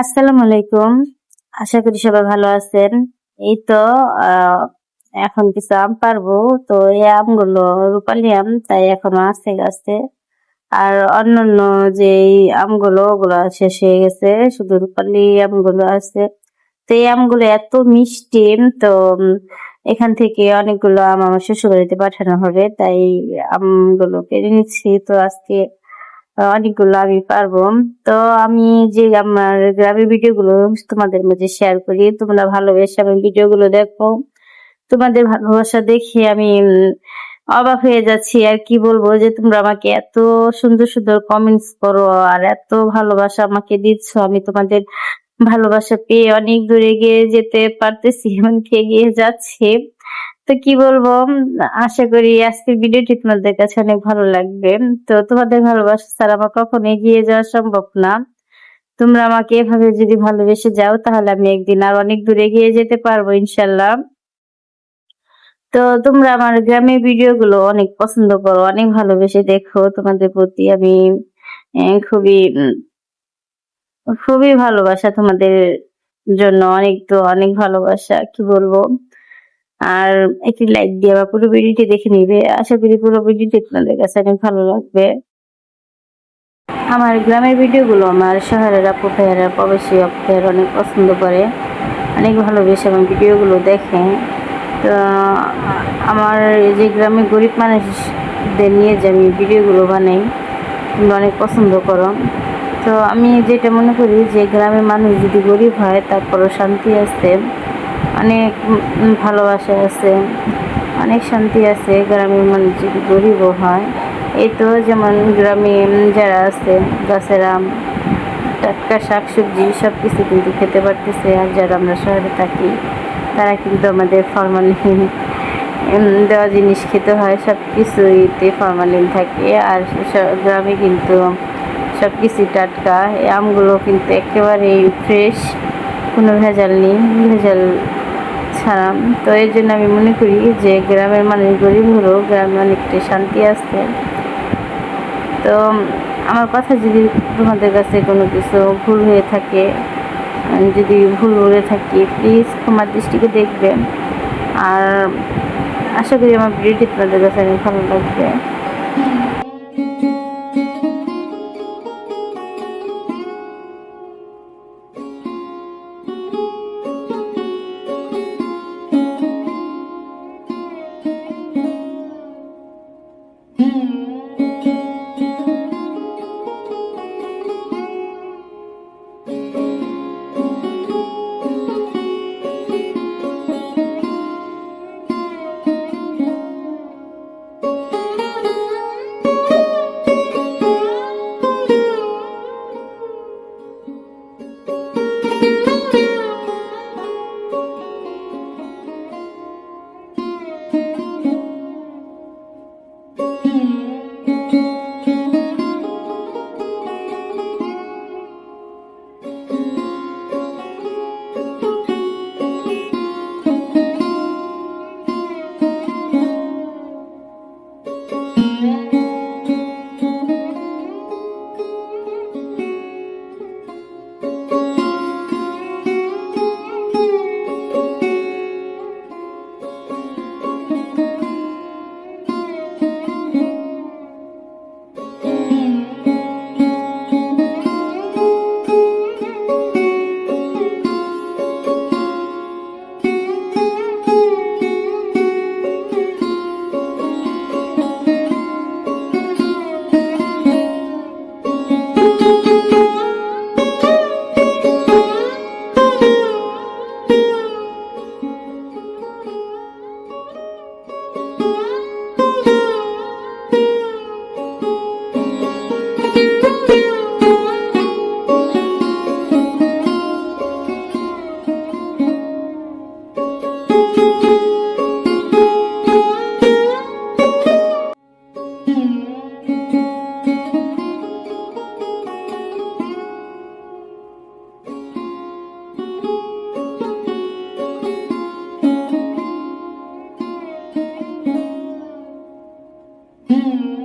আসসালামু আলাইকুম। আশা করি সবাই ভালো আছেন। এই তো এখন কিছু আম পারব। তো এই আমগুলো রূপালি আম, তাই এখনও আছে গাছে। আর অন্যান্য যে আমগুলো, ওগুলো শেষ হয়ে গেছে। শুধু রূপালি আমগুলো আছে। তো এই আমগুলো এত মিষ্টি, তো এখান থেকে অনেকগুলো আম আমার শ্বশুর বাড়িতে পাঠানো হবে। তাই আমগুলো কেড়ে নিচ্ছি। তো আজকে অনেকগুলো আমি পারব। তো আমি যে আমার গ্রামের ভিডিও গুলো তোমাদের মাঝে শেয়ার করি, তোমরা ভালোবেসে আমি ভিডিও গুলো দেখো। তোমাদের ভালোবাসা দেখে আমি অবাক হয়ে যাচ্ছি। আর কি বলব যে তোমরা আমাকে এত সুন্দর সুন্দর কমেন্টস করো আর এত ভালোবাসা আমাকে দিচ্ছ। আমি তোমাদের ভালোবাসা পেয়ে অনেক দূরে এগিয়ে যেতে পারতেছি, এমনকি এগিয়ে যাচ্ছি। তো কি বলব? আশা করি আজকের ভিডিওটি তোমাদের কাছে অনেক ভালো লাগবে। তো তোমাদের ভালোবাসা ছাড়া আমার কখনো এগিয়ে যাওয়া সম্ভব না। তোমরা আমাকে এভাবে যদি ভালোবেসে যাও, তাহলে আমি একদিন আর অনেক দূরে এগিয়ে যেতে পারব ইনশাল্লাহ তো তোমরা আমার গ্রামের ভিডিও গুলো অনেক পছন্দ করো, অনেক ভালোবেসে দেখো। তোমাদের প্রতি আমি খুবই খুবই ভালোবাসা তোমাদের জন্য। অনেক তো অনেক ভালোবাসা, কি বলব? আর একটি লাইক দিয়ে বা পুরো ভিডিওটি দেখে নিবে। আশা করি পুরো ভিডিওটি তোমাদের কাছে অনেক ভালো লাগবে। আমার গ্রামের ভিডিওগুলো আমার শহরের আপু প্রবাসী আপু অনেক পছন্দ করে, অনেক ভালোবেসে আমার ভিডিওগুলো দেখে। তো, আমার এই যে গ্রামে গরিব মানুষদের নিয়ে যে আমি ভিডিওগুলো বানাই, তোমরা অনেক পছন্দ করো। তো আমি যেটা মনে করি যে গ্রামের মানুষ যদি গরিব হয়, তারপরও শান্তি আছে। অনেক ভালোবাসা আছে, অনেক শান্তি আছে, গ্রামের মানুষ যদি গরিবও হয়। এই তো যেমন গ্রামে যারা আছে, গাছের আম টাটকা শাকসবজি সব কিছু কিন্তু খেতে পারতেছে। আর যারা আমরা শহরে থাকি, তারা কিন্তু আমাদের ফরমালিন দেওয়া জিনিস খেতে হয় সব কিছুইতে ফরমালিন থাকে। আর গ্রামে কিন্তু সব কিছুই টাটকা। এই আমগুলো কিন্তু একেবারেই ফ্রেশ কোনো ভেজাল নেই, ভেজাল ছাড়া। তো এর জন্য আমি মনে করি যে গ্রামের মানুষ গরিব হলেও গ্রামে অনেকটা শান্তি আছে। তো আমার কথা যদি তোমাদের কাছে কোনো কিছু ভুল হয়ে থাকে যদি ভুল বলে থাকি প্লিজ ক্ষমার দৃষ্টিকে দেখবেন। আর আশা করি আমার ভিডিওটি তোমাদের কাছে অনেক ভালো লাগবে। Hum.